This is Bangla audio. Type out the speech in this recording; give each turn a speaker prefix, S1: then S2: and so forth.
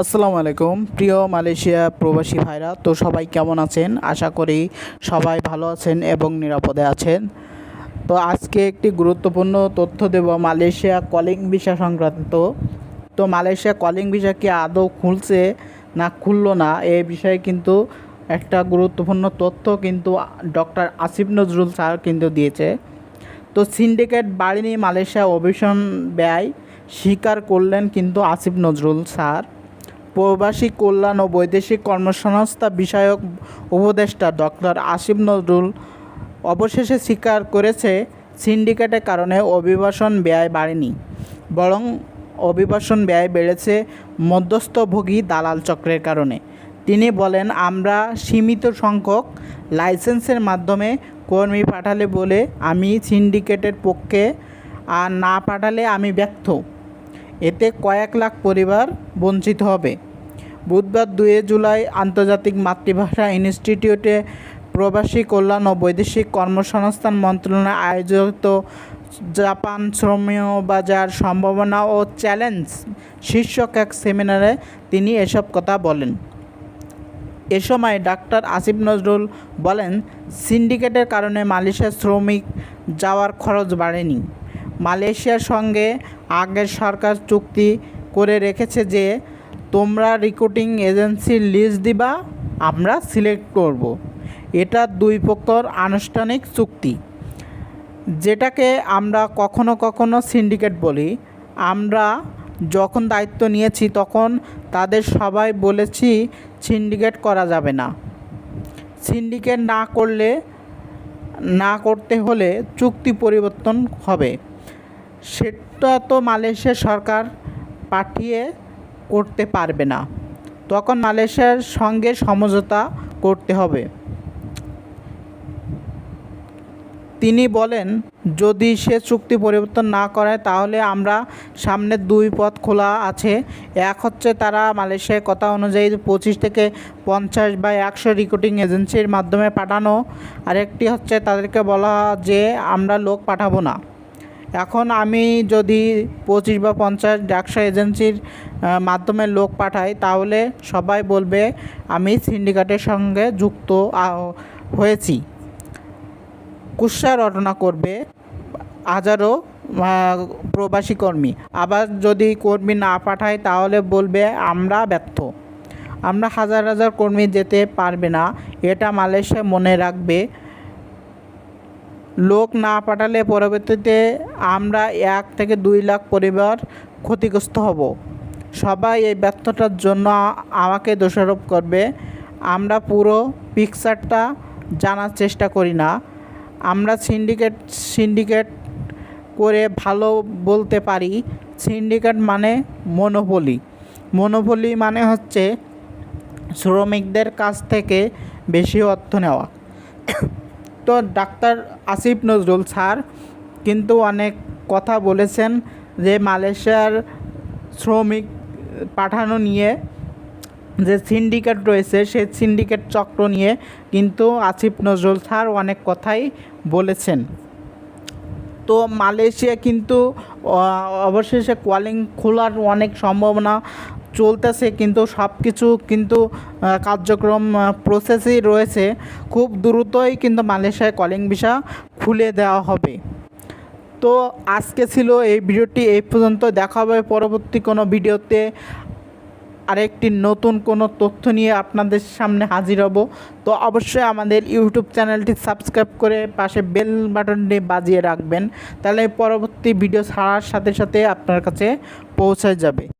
S1: আসসালামু আলাইকুম। প্রিয় মালয়েশিয়া প্রবাসী ভাইরা, তো সবাই কেমন আছেন? আশা করি সবাই ভালো আছেন এবং নিরাপদে আছেন। তো আজকে একটি গুরুত্বপূর্ণ তথ্য দেব, মালয়েশিয়া কলিং ভিসা সংক্রান্ত। তো মালয়েশিয়া কলিং ভিসা কি আদৌ খুলছে না খুললো না, এ বিষয়ে কিন্তু একটা গুরুত্বপূর্ণ তথ্য কিন্তু ডক্টর আসিফ নজরুল স্যার কিন্তু দিয়েছে। তো সিন্ডিকেট বাড়িনি মালয়েশিয়া অভিশন ব্যয় স্বীকার করলেন কিন্তু আসিফ নজরুল স্যার। প্রবাসী কল্যাণ ও বৈদেশিক কর্মসংস্থা বিষয়ক উপদেষ্টা ডক্টর আসিফ নজরুল অবশেষে স্বীকার করেছে সিন্ডিকেটের কারণে অভিবাসন ব্যয় বাড়েনি, বরং অভিবাসন ব্যয় বেড়েছে মধ্যস্থভোগী দালাল চক্রের কারণে। তিনি বলেন, আমরা সীমিত সংখ্যক লাইসেন্সের মাধ্যমে কর্মী পাঠালে বলে আমি সিন্ডিকেটের পক্ষে আর না পাঠালে আমি ব্যর্থ। এতে কয়েক লাখ পরিবার বঞ্চিত হবে। বুধবার দুয়ে জুলাই আন্তর্জাতিক মাতৃভাষা ইনস্টিটিউটে প্রবাসী কল্যাণ ও বৈদেশিক কর্মসংস্থান মন্ত্রণালয় আয়োজিত জাপান শ্রমীয় বাজার সম্ভাবনা ও চ্যালেঞ্জ শীর্ষক এক সেমিনারে তিনি এসব কথা বলেন। এ সময় ডাক্তার আসিফ নজরুল বলেন, সিন্ডিকেটের কারণে মালয়েশিয়ার শ্রমিক যাওয়ার খরচ বাড়েনি। মালয়েশিয়ার সঙ্গে আগের সরকার চুক্তি করে রেখেছে যে তোমরা রিক্রুটিং এজেন্সির লিস্ট দিবা, আমরা সিলেক্ট করব। এটা দুই পক্ষর আনুষ্ঠানিক চুক্তি। যেটাকে আমরা কখনো কখনো সিন্ডিকেট বলি। আমরা যখন দায়িত্ব নিয়েছি তখন তাদের সবাই বলেছি সিন্ডিকেট করা যাবে না। সিন্ডিকেট না করলে, না করতে হলে চুক্তি পরিবর্তন হবে। সেটা তো মালয়েশিয়া সরকার পাঠিয়ে করতে পারবে না। তখন মালয়েশিয়ার সঙ্গে সমঝোতা করতে হবে। তিনি বলেন, যদি সে চুক্তি পরিবর্তন না করে, তাহলে আমরা সামনে দুই পথ খোলা আছে। এক হচ্ছে তারা মালয়েশিয়ার কথা অনুযায়ী পঁচিশ থেকে পঞ্চাশ বা একশো রিক্রুটিং এজেন্সির মাধ্যমে পাঠানো। আরেকটি হচ্ছে তাদেরকে বলা যে, আমরা লোক পাঠাবো না। এখন আমি যদি পঁচিশ বা পঞ্চাশ একশো এজেন্সির মাধ্যমে লোক পাঠাই, তাহলে সবাই বলবে আমি সিন্ডিকেটের সঙ্গে যুক্ত হয়েছি। কুৎসা রটনা করবে হাজারো প্রবাসী কর্মী। আবার যদি কর্মী না পাঠায়, তাহলে বলবে আমরা ব্যর্থ। আমরা হাজার হাজার কর্মী যেতে পারবে না, এটা মালয়েশিয়া মনে রাখবে। লোক না পাঠালে পরবর্তীতে আমরা এক থেকে দুই লাখ পরিবার ক্ষতিগ্রস্ত হব। সবাই এই ব্যর্থতার জন্য আমাকে দোষারোপ করবে। আমরা পুরো পিকচারটা জানার চেষ্টা করি না। আমরা সিন্ডিকেট সিন্ডিকেট করে ভালো বলতে পারি। সিন্ডিকেট মানে মনোপলি। মনোপলি মানে হচ্ছে শ্রমিকদের কাছ থেকে বেশি অর্থ নেওয়া। তো ডাক্তার আসিফ নজরুল স্যার কিন্তু অনেক কথা বলেছেন যে মালয়েশিয়ার শ্রমিক পাঠানো নিয়ে যে সিন্ডিকেট রয়েছে, সেই সিন্ডিকেট চক্র নিয়ে কিন্তু আসিফ নজরুল স্যার অনেক কথাই বলেছেন। তো মালয়েশিয়া কিন্তু অবশেষে কলিং খোলার অনেক সম্ভাবনা চলতেছে, কিন্তু সব কিছু কিন্তু কার্যক্রম প্রসেসেই রয়েছে। খুব দ্রুতই কিন্তু মালয়েশিয়ায় কলিং ভিসা খুলে দেওয়া হবে। তো আজকে ছিল এই ভিডিওটি, এই পর্যন্ত। দেখা হবে পরবর্তী কোনো ভিডিওতে। আরেকটি নতুন কোনো তথ্য নিয়ে আপনাদের সামনে হাজির হব। তো অবশ্যই আমাদের ইউটিউব চ্যানেলটি সাবস্ক্রাইব করে পাশে বেল বাটনটি বাজিয়ে রাখবেন। তাহলে পরবর্তী ভিডিও ছাড়ার সাথে সাথে আপনার কাছে পৌঁছে যাবে।